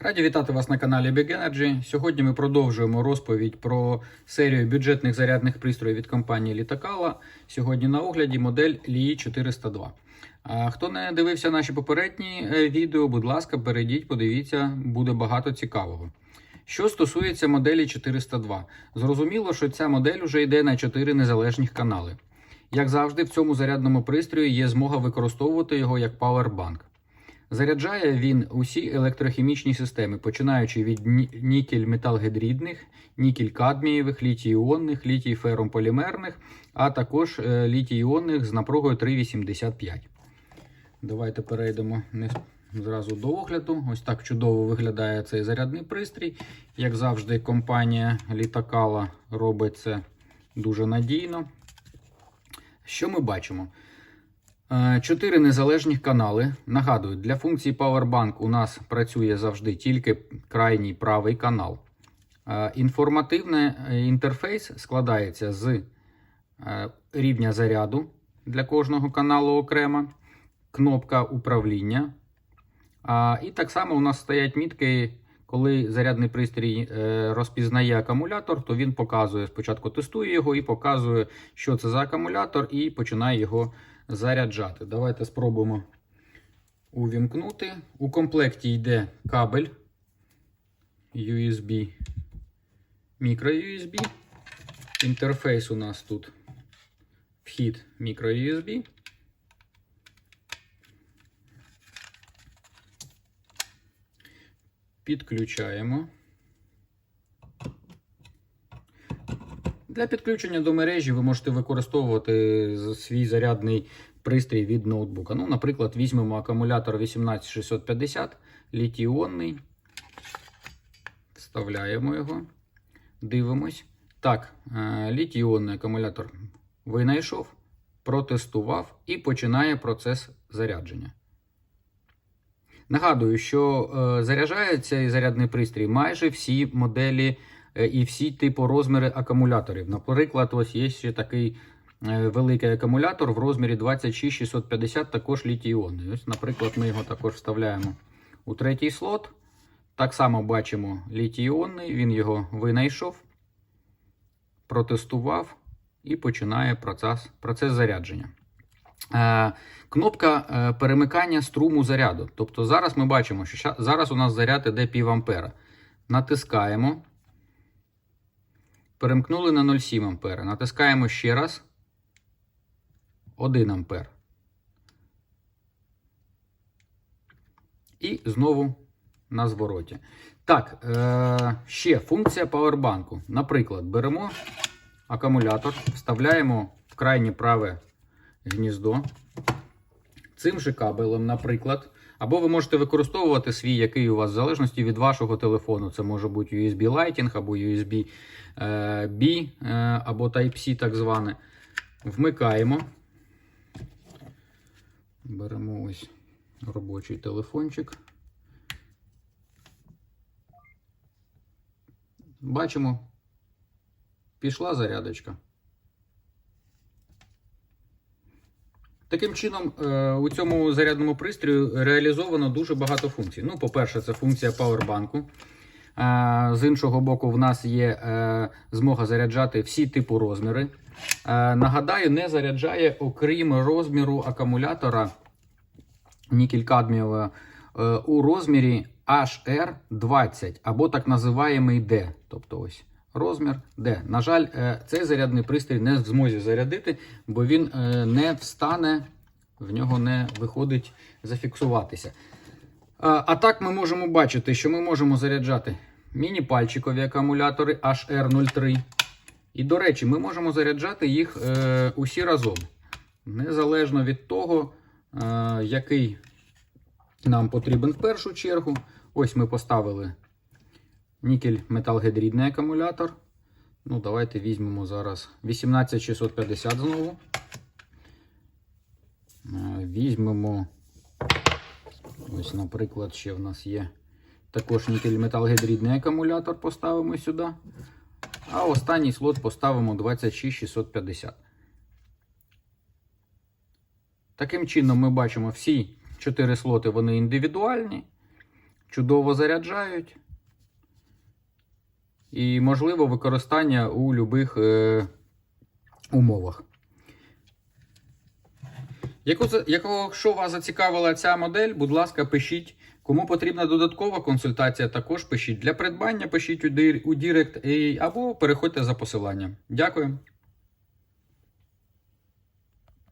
Раді вітати вас на каналі Big Energy. Сьогодні ми продовжуємо розповідь про серію бюджетних зарядних пристроїв від компанії Літакала. Сьогодні на огляді модель Li 402. А Хто не дивився наші попередні е, відео, будь ласка, перейдіть, подивіться, буде багато цікавого. Що стосується моделі 402, зрозуміло, що ця модель вже йде на 4 незалежних канали. Як завжди, в цьому зарядному пристрої є змога використовувати його як павербанк. Заряджає він усі електрохімічні системи, починаючи від ні- нікель-металгідридних, нікель-кадмієвих, літій-іонних, літій-ферромполімерних, а також е, літій-іонних з напругою 3,85. Давайте перейдемо зразу до огляду. Ось так чудово виглядає цей зарядний пристрій. Як завжди, компанія Літакала робить це дуже надійно. Що ми бачимо? Е, Чотири незалежних канали. Нагадую, для функції Powerbank у нас працює завжди тільки крайній правий канал. Е, Інформативний е, інтерфейс складається з рівня заряду для кожного каналу окремо, кнопка управління. І так само у нас стоять мітки, коли зарядний пристрій е, розпізнає акумулятор, то він показує, спочатку тестує його і показує, що це за акумулятор, і починає його заряджати. Давайте спробуємо увімкнути. У комплекті йде кабель USB, micro-USB. Інтерфейс у нас тут вхід micro-USB. Підключаємо. Для підключення до мережі ви можете використовувати свій зарядний пристрій від ноутбука. Ну, наприклад, візьмемо акумулятор 18650 літій-іонний. Вставляємо його. Дивимось. Так, е, літій-іонний акумулятор винайшов, протестував і починає процес зарядження. Нагадую, що е, заряджає цей зарядний пристрій майже всі моделі е, і всі типу розміри акумуляторів. Наприклад, ось є ще такий е, великий акумулятор в розмірі 26650, також літій-іонний. Ось, наприклад, ми його також вставляємо у третій слот. Так само бачимо літій-іонний, він його винайшов, протестував і починає процес, процес зарядження. Е, Кнопка е, перемикання струму заряду. Тобто зараз ми бачимо, що зараз у нас заряд іде пів ампера. Натискаємо. Перемкнули на 0,7 ампера. Натискаємо ще раз. 1 ампер. І знову на звороті. Так, е, ще функція павербанку. Наприклад, беремо акумулятор, вставляємо в крайнє праве гніздо. Цим же кабелем, наприклад. Або ви можете використовувати свій, який у вас в залежності від вашого телефону. Це може бути USB Lighting, або USB е, B, е, або Type-C, так зване. Вмикаємо. Беремо ось робочий телефончик. Бачимо, пішла зарядочка. Таким чином, е, у цьому зарядному пристрою реалізовано дуже багато функцій. Ну, по-перше, це функція павербанку. Е, З іншого боку, в нас є е, змога заряджати всі типу розміри. Нагадаю, не заряджає, окрім розміру акумулятора нікель-кадмієва у розмірі HR20 або так називаємий D. Тобто ось розмір D. На жаль, е, цей зарядний пристрій не в змозі зарядити, бо він е, не встане, в нього не виходить зафіксуватися. А, так ми можемо бачити, що ми можемо заряджати міні-пальчикові акумулятори HR03. І, до речі, ми можемо заряджати їх е, усі разом. Незалежно від того, який нам потрібен в першу чергу. Ось ми поставили нікель-металгідридний акумулятор. Ну, давайте візьмемо зараз 18650 знову. Е, Візьмемо. Ось, наприклад, ще в нас є також нікель-металгідридний акумулятор, поставимо сюди. А останній слот поставимо 26650. Таким чином, ми бачимо всі 4 слоти вони індивідуальні. чудово заряджають. І можливо використання у будь-яких е, умовах. Якщо вас зацікавила ця модель, будь ласка, пишіть. Кому потрібна додаткова консультація, також пишіть. Для придбання пишіть у, Direct або переходьте за посиланням. Дякую.